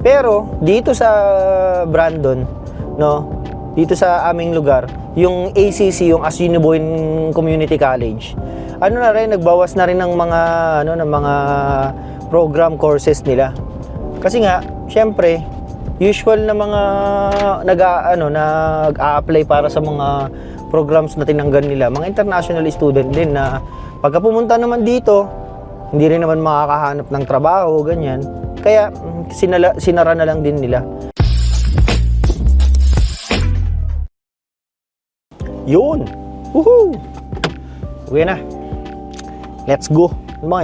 Pero dito sa Brandon, no, dito sa aming lugar, yung ACC, yung Assiniboine Community College, ano na rin, nagbawas na rin ng mga, ano, ng mga program courses nila. Kasi nga, syempre, usual na mga nag ano nag-a-apply para sa mga programs na tinanggal nila, mga international student din na pagka pumunta naman dito, hindi rin naman makakahanap ng trabaho, ganyan. Kaya mm, sinala, sinara na lang din nila. Yun! Woohoo! Uwi na. Let's go. Ano ba?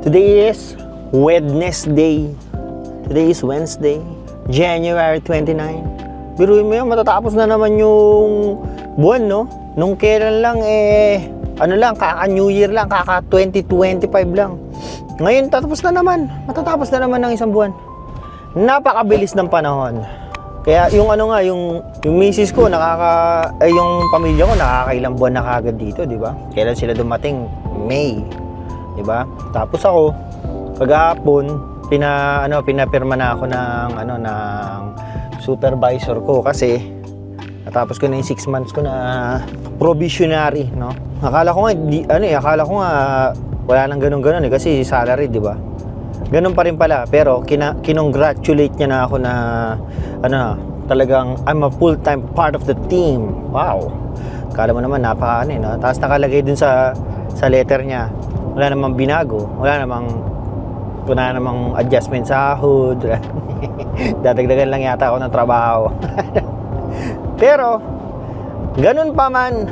Today is Wednesday. Today is Wednesday, January 29. Biruin mo yun, matatapos na naman yung buwan, no? Nung kailan lang, eh, ano lang, kaka New Year lang, kaka 2025 lang. Ngayon, tatapos na naman. Matatapos na naman ng isang buwan. Napakabilis ng panahon. Kaya yung ano nga, yung, yung misis ko, nakaka, ay yung pamilya ko, nakakailang buwan na kagad dito, di ba? Kailan sila dumating? May. Di ba? Tapos ako, kagahapon, pina, ano, pinapirma na ako ng, ano, ng supervisor ko kasi natapos ko na yung 6 months ko na provisionary, no? Akala ko nga, di, ano eh, akala ko nga, wala nang ganun-ganun eh, kasi salary, di ba? Ganun pa rin pala, pero kina, kinongratulate niya na ako na ano, talagang I'm a full-time part of the team. Wow. Kala mo naman napaka ano, eh, no? Tapos nakalagay dun sa sa letter niya, wala namang binago, wala namang wala namang adjustment sa sahod. Dadagdagan lang yata ako ng trabaho. pero ganun pa man,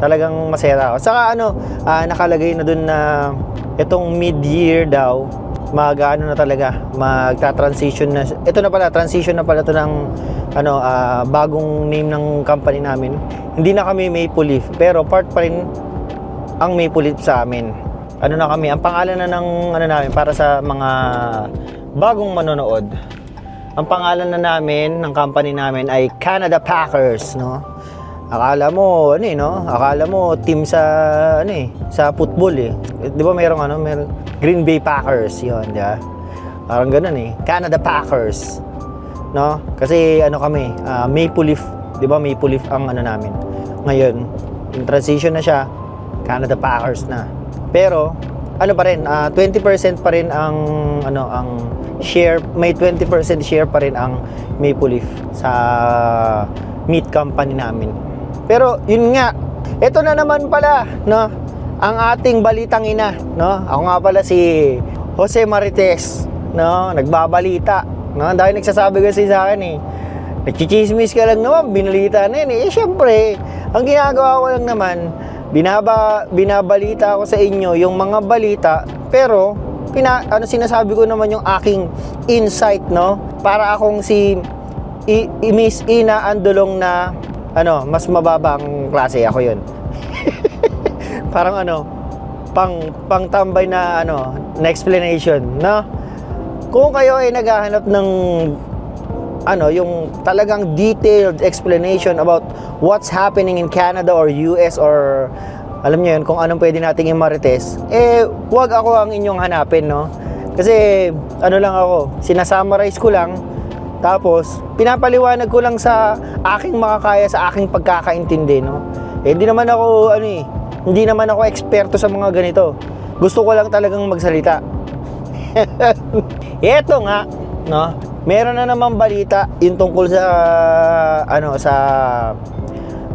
talagang masaya ako. Saka ano, ah, nakalagay na dun na itong mid-year daw, mag ano na talaga, magta-transition na. Ito na pala, transition na pala to ng ano, ah, bagong name ng company namin. Hindi na kami Maple Leaf, pero part pa rin ang Maple Leaf sa amin. Ano na kami, ang pangalan na ng ano namin para sa mga bagong manonood. Ang pangalan na namin ng company namin ay Canada Packers, no? Akala mo, ano eh, no? Akala mo team sa ano eh, sa football eh. 'Di ba mayroong ano, mayroong Green Bay Packers 'yon, 'di ba? Parang ganoon eh. Canada Packers. No? Kasi ano kami, ah, Maple Leaf, 'di ba? Maple Leaf ang ano namin. Ngayon, in transition na siya, Canada Packers na. Pero ano pa rin, ah, 20% pa rin ang ano ang share, may 20% share pa rin ang Maple Leaf sa meat company namin. Pero yun nga, ito na naman pala, no? Ang ating balitang ina, no? Ako nga pala si Jose Marites, no? Nagbabalita, no? Dahil nagsasabi kasi sa akin eh, nagchichismis ka lang naman, binalita na yun eh. Eh, syempre, ang ginagawa ko lang naman, binaba, binabalita ko sa inyo yung mga balita, pero pina, ano sinasabi ko naman yung aking insight, no? Para akong si I, I Miss Ina Andulong na ano, mas mababang klase ako 'yon. Parang ano, pang pangtambay na ano, na explanation, no? Kung kayo ay naghahanap ng ano, yung talagang detailed explanation about what's happening in Canada or US or alam niyo yun, kung anong pwede nating i-marites, eh, wag ako ang inyong hanapin, no? Kasi, ano lang ako, sinasummarize ko lang, tapos, pinapaliwanag ko lang sa aking makakaya, sa aking pagkakaintindi, no? Eh, hindi naman ako, ano eh, hindi naman ako eksperto sa mga ganito. Gusto ko lang talagang magsalita. Ito nga, no? Meron na naman balita yung tungkol sa ano sa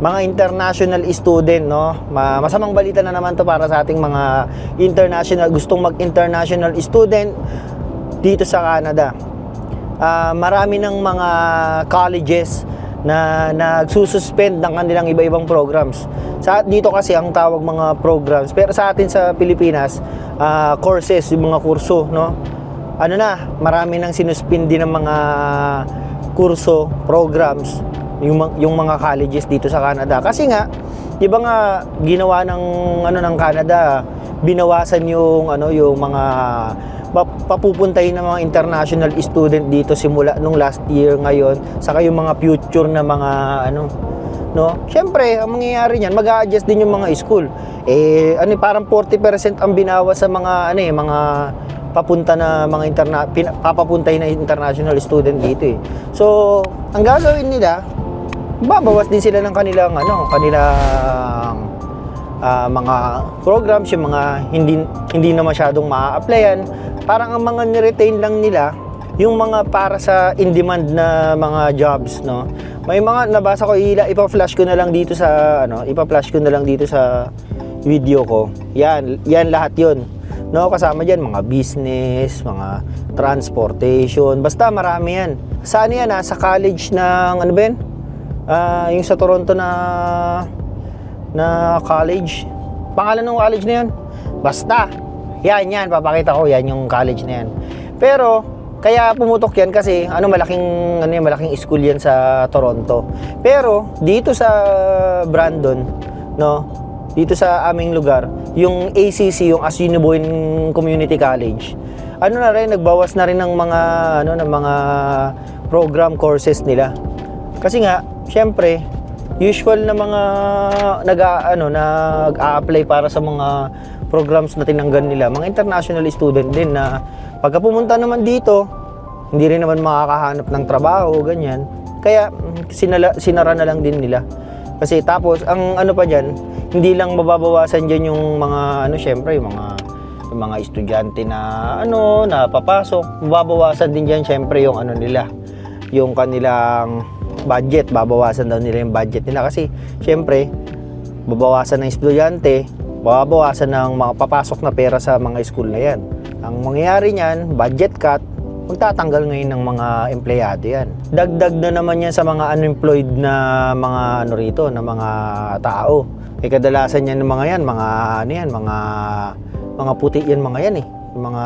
mga international student, no? Ma- Masamang balita na naman to para sa ating mga international gustong mag-international student dito sa Canada. Ah, marami ng mga colleges na nagsususpend ng kanilang iba-ibang programs. Sa dito kasi ang tawag mga programs, pero sa atin sa Pilipinas, ah, courses, yung mga kurso, no? Ano na, marami nang sinuspindi ng mga kurso, programs, yung, yung mga colleges dito sa Canada. Kasi nga, di ba nga ginawa ng ano ng Canada, binawasan yung ano yung mga papupuntahin ng mga international student dito simula nung last year ngayon saka yung mga future na mga ano no syempre ang mangyayari niyan mag-a-adjust din yung mga school eh ano parang 40% ang binawas sa mga ano eh mga papunta na mga interna pin, papapuntahin na international student dito eh. So, ang gagawin nila, babawas din sila ng kanilang ano, kanilang ah, mga programs, yung mga hindi hindi na masyadong maa-applyan. Parang ang mga ni-retain lang nila yung mga para sa in-demand na mga jobs, no. May mga nabasa ko ipa-flash ko na lang dito sa ano, ipa-flash ko na lang dito sa video ko. Yan, yan lahat 'yon. No, kasama diyan mga business, mga transportation, basta marami yan. Saan yan? Ah? Sa college ng ano ba yan? Ah, yung sa Toronto na na college. Pangalan ng college na yan? Basta. Yan, yan. Papakita ko. Yan yung college na yan. Pero, kaya pumutok yan kasi ano malaking ano yan, malaking school yan sa Toronto. Pero dito sa Brandon, no, dito sa aming lugar, yung ACC, yung Assiniboine Community College, ano na rin nagbawas na rin ng mga ano ng mga program courses nila. Kasi nga, syempre, usual na mga nag ano nag-a-apply para sa mga programs na tinanggan nila, mga international student din na pagka pumunta naman dito, hindi rin naman makakahanap ng trabaho, ganyan. Kaya mm, sinala, sinara na lang din nila. Kasi tapos ang ano pa diyan, hindi lang mababawasan diyan yung mga ano syempre yung mga yung mga estudyante na ano na papasok, mababawasan din diyan syempre yung ano nila, yung kanilang budget, babawasan daw nila yung budget nila kasi syempre babawasan ng estudyante, babawasan ng mga papasok na pera sa mga school na yan. Ang mangyayari niyan, budget cut, magtatanggal ngayon ng mga empleyado yan. Dagdag na naman yan sa mga unemployed na mga ano rito, na mga tao. Eh kadalasan yan ng mga yan, mga ano yan, mga mga puti yan mga yan eh. Mga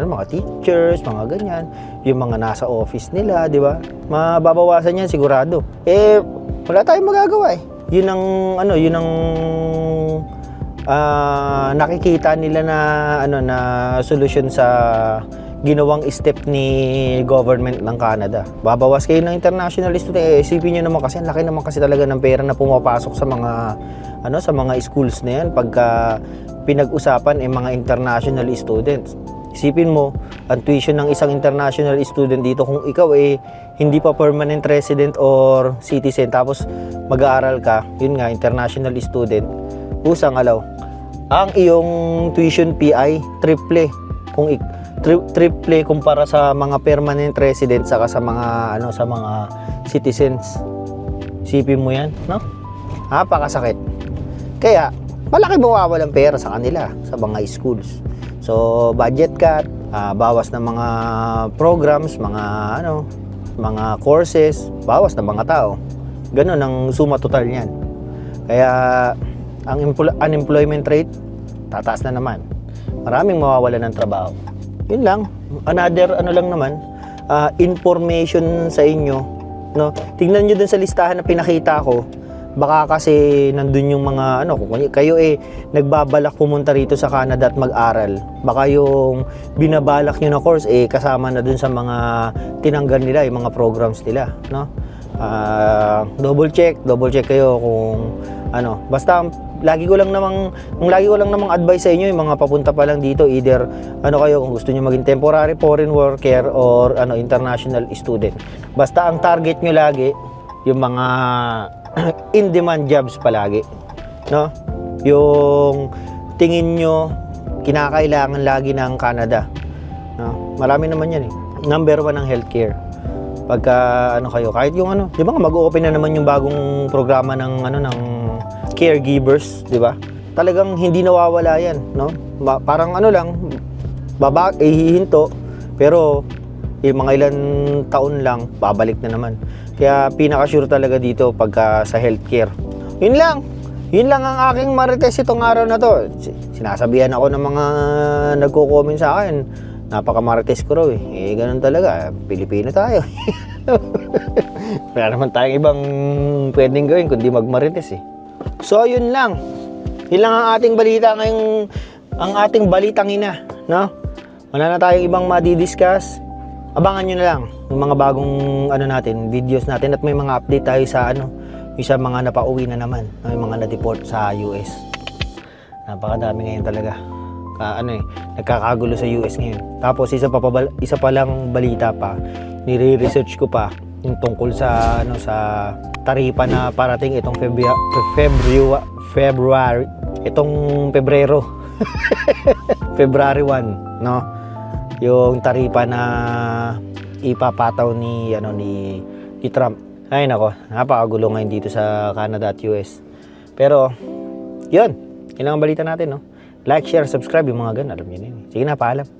ano mga teachers, mga ganyan, yung mga nasa office nila, di ba? Mababawasan yan sigurado. Eh wala tayong magagawa eh. Yun ang ano, yun ang ah, nakikita nila na ano na solusyon sa ginawang step ni government ng Canada. Babawas kayo ng international student. Eh, isipin nyo naman kasi, ang laki naman kasi talaga ng pera na pumapasok sa mga ano sa mga schools na yan pagka pinag-usapan eh mga international students. Isipin mo, ang tuition ng isang international student dito kung ikaw eh hindi pa permanent resident or citizen tapos mag-aaral ka, yun nga, international student, usang alaw. Ang iyong tuition PI, triple kung tri- triple kumpara sa mga permanent resident saka sa mga ano sa mga citizens. Isipin mo 'yan, no? Napakasakit. Kaya malaki mawawalan pera sa kanila sa mga schools. So, budget cut, ah, bawas ng mga programs, mga ano, mga courses, bawas ng mga tao. Ganun ang suma total niyan. Kaya ang empl- unemployment rate tataas na naman. Maraming mawawalan ng trabaho. Yun lang. Another ano lang naman, ah, information sa inyo, no? Tingnan niyo dun sa listahan na pinakita ko. Baka kasi nandun yung mga ano, kayo eh nagbabalak pumunta rito sa Canada at mag-aral. Baka yung binabalak nyo na course eh kasama na dun sa mga tinanggal nila, yung mga programs nila, no? Ah, double check, double check kayo kung ano. Basta lagi ko lang namang ang lagi ko lang namang advice sa inyo yung mga papunta pa lang dito either ano kayo kung gusto niyo maging temporary foreign worker or ano international student. Basta ang target nyo lagi yung mga in demand jobs palagi, no? Yung tingin nyo kinakailangan lagi ng Canada. No? Marami naman yan eh. Number one ang healthcare pagka ano kayo kahit yung ano di ba nga mag-open na naman yung bagong programa ng ano ng caregivers di ba talagang hindi nawawala yan no Ma- parang ano lang baba eh, hihinto pero yung mga ilan taon lang babalik na naman kaya pinaka sure talaga dito pagka sa healthcare yun lang yun lang ang aking marites itong araw na to Si- sinasabihan ako ng mga nagko-comment sa akin napaka-marites ko raw eh. Eh, ganun talaga. Pilipino tayo. Wala naman tayong ibang pwedeng gawin kundi magmarites eh. So, yun lang. Yun lang ang ating balita ngayong, ang ating balitang ina. No? Wala na tayong ibang madidiscuss. Abangan nyo na lang yung mga bagong ano natin, videos natin at may mga update tayo sa ano, yung sa mga napauwi na naman, no? yung mga na-deport sa US. Napakadami ngayon talaga. ah, ano eh, nagkakagulo sa US ngayon. Tapos isa pa, pa isa pa lang balita pa, nire-research ko pa yung tungkol sa ano sa taripa na parating itong February February February itong Pebrero February 1 no yung taripa na ipapataw ni ano ni ni Trump. Ay nako napakagulo ngayon dito sa Canada at US pero yun. Yun ang balita natin no? Like share subscribe yung mga ganun. Alam niyo na sige na paalam